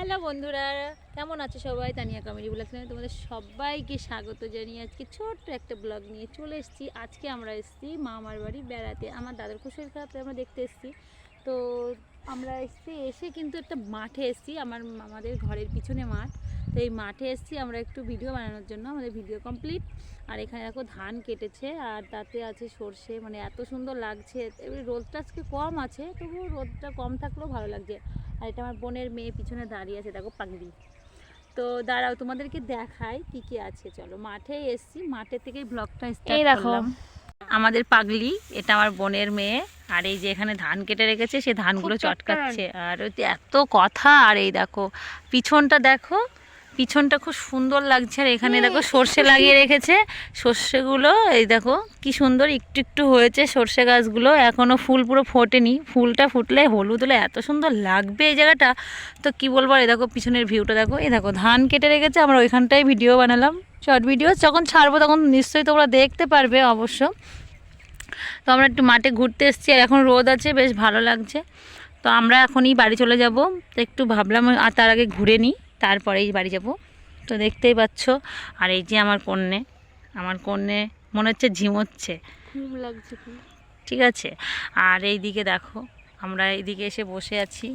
Hello বন্ধুরা, কেমন আছে সবাই? তানিয়া কমেডি ব্লগ চ্যানেলে তোমাদের সবাইকে স্বাগত জানিয়ে আজকে ছোট্ট একটা ব্লগ নিয়ে চলে এসেছি। আজকে আমরা এসেছি মামার বাড়ি বেড়াতে। আমার দাদার খুব শরীর খারাপ আমরা দেখতে এসেছি। তো আমরা এসেছি এসে কিন্তু একটা মাঠে এসেছি আমার আমাদের ঘরের পিছনে মাঠ। তো এই মাঠে এসেছি আমরা একটু ভিডিও বানানোর জন্য আমাদের ভিডিও কমপ্লিট। আর এখানে দেখো ধান কেটেছে আর তাতে আছে সর্ষে মানে এত সুন্দর লাগছে। এবারে রোদটা আজকে কম আছে তবুও রোদটা কম থাকলেও ভালো লাগছে। আর এটা আমার বোনের মেয়ে পিছনে দাঁড়িয়ে আছে দেখো পাগড়ি। তো দাঁড়াও তোমাদেরকে দেখাই কি কি আছে চলো। মাঠে এসছি মাঠে থেকেই ব্লগটা এই দেখো। আমাদের পাগলি এটা আমার বোনের মেয়ে। আর এই যে এখানে ধান কেটে রেখেছে সে ধানগুলো চটকাচ্ছে। আর ওই এত কথা আর এই দেখো পিছনটা দেখো পিছনটা খুব সুন্দর লাগছে। আর এখানে দেখো সর্ষে লাগিয়ে রেখেছে। সর্ষেগুলো এই দেখো কি সুন্দর একটু একটু হয়েছে সর্ষে গাছগুলো। এখনও ফুল পুরো ফোটেনি। ফুলটা ফুটলে হলুদ হলে এত সুন্দর লাগবে এই জায়গাটা। তো কি বলব আর এই দেখো পিছনের ভিউটা দেখো। এই দেখো ধান কেটে রেখেছে আমরা ওইখানটায় ভিডিও বানালাম। শর্ট ভিডিও যখন ছাড়বো তখন নিশ্চয়ই তোমরা দেখতে পারবে অবশ্য। তো আমরা একটু মাঠে ঘুরতে এসেছি আর এখন রোদ আছে বেশ ভালো লাগছে। তো আমরা এখনই বাড়ি চলে যাব। তো একটু ভাবলাম আর তার আগে ঘুরে নিই তারপরেই বাড়ি যাব। তো দেখতেই পাচ্ছ আর এই যে আমার কন্যে আমার কন্যে মনে হচ্ছে ঝিমোচ্ছে। লাগছে ঠিক আছে? আর এই দিকে দেখো আমরা এইদিকে এসে বসে আছি।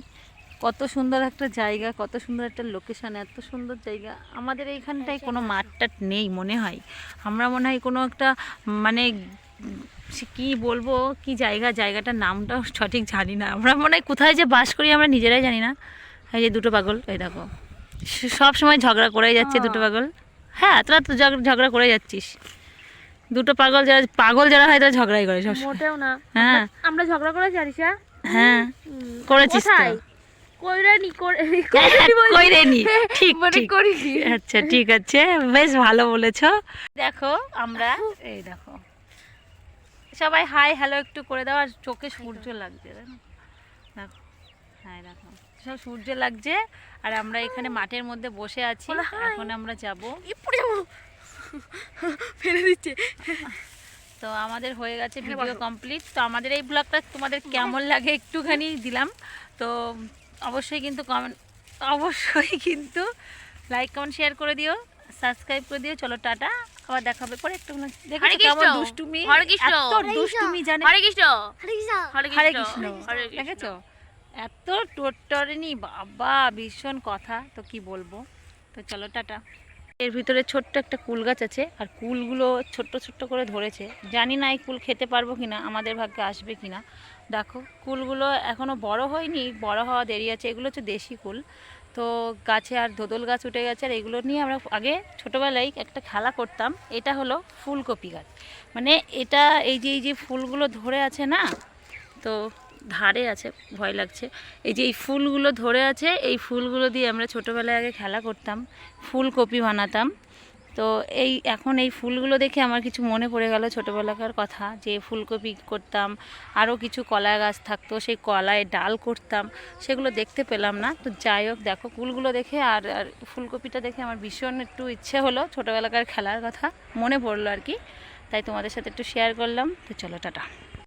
কত সুন্দর একটা জায়গা কত সুন্দর একটা লোকেশন এত সুন্দর জায়গা। আমাদের এইখানটায় কোনো মাঠটাট নেই মনে হয়। আমরা মনে হয় কোনো একটা মানে কী বলব কি জায়গা জায়গাটার নামটাও সঠিক জানি না। আমরা মনে হয় কোথায় যে বাস করি আমরা নিজেরাই জানি না। এই যে দুটো পাগল এই দেখো। সব সময় ঝগড়া করেই যাচ্ছে দুটো পাগল। হ্যাঁ তোরা তো ঝগড়া করে যাচ্ছিস। দুটো পাগল যারা পাগল যারা হয় তারা ঝগড়াই করে সব মোটেও না। হ্যাঁ। আমরা- ঝগড়া করে হ্যাঁ। করেছিস তো। কইরানি করে কইরেনি। ঠিক মানে ঠিক। আচ্ছা ঠিক আছে। বেশ ভালো বলেছ। দেখো আমরা এই দেখো। সবাই হাই হ্যালো একটু করে দাও আর চোখে সূর্য লাগছে? দেখো। হ্যাঁ দেখো। সব সূর্য লাগছে আর আমরা এখানে মাঠের মধ্যে বসে আছি। এখন আমরা যাব। যাব। ফেলে দিচ্ছে। তো আমাদের হয়ে গেছে হ্যাঁ, ভিডিও কমপ্লিট তো আমাদের এই ব্লগটা তোমাদের কেমন লাগে একটুখানি দিলাম। তো অবশ্যই কিন্তু কমেন্ট অবশ্যই কিন্তু লাইক কমেন্ট শেয়ার করে দিও সাবস্ক্রাইব করে দিও। চলো টাটা। আবার দেখা হবে পরে একটু দেখো কেমন দুষ্টুমি? হরে কৃষ্ণ। এত দুষ্টুমি জানে হরে কৃষ্ণ। হরে কৃষ্ণ। দেখেছ? এত টোটরেনি বাবা ভীষণ কথা। তো কি বলব? তো চলো টাটা। এর ভিতরে ছোট্ট একটা কুল গাছ আছে আর কুলগুলো ছোট্ট ছোট্ট করে ধরেছে। জানি না এই কুল খেতে পারব কিনা আমাদের ভাগ্যে আসবে কিনা। দেখো কুলগুলো এখনও বড় হয়নি বড় হওয়া দেরি আছে। এগুলো হচ্ছে দেশি কুল। তো গাছে আর ধোদল গাছ উঠে গেছে, আর এগুলো নিয়ে আমরা আগে ছোটোবেলায় একটা খেলা করতাম। এটা হলো ফুলকপি গাছ। মানে এটা এই যে এই যে ফুলগুলো ধরে আছে না, তো ধারে আছে, ভয় লাগছে। এই যে এই ফুলগুলো ধরে আছে, এই ফুলগুলো দিয়ে আমরা ছোটোবেলায় আগে খেলা করতাম, ফুলকপি বানাতাম। তো এই এখন এই ফুলগুলো দেখে আমার কিছু মনে পড়ে গেল ছোটোবেলাকার কথা, যে ফুলকপি করতাম, আরও কিছু কলা গাছ থাকতো, সেই কলায় ডাল করতাম, সেগুলো দেখতে পেলাম না। তো যাই হোক, দেখো ফুলগুলো দেখে আর আর ফুলকপিটা দেখে আমার ভীষণ একটু ইচ্ছে হলো ছোটোবেলাকার খেলার কথা, মনে পড়ল আর কি। তাই তোমাদের সাথে একটু শেয়ার করলাম। তো চলো, টাটা।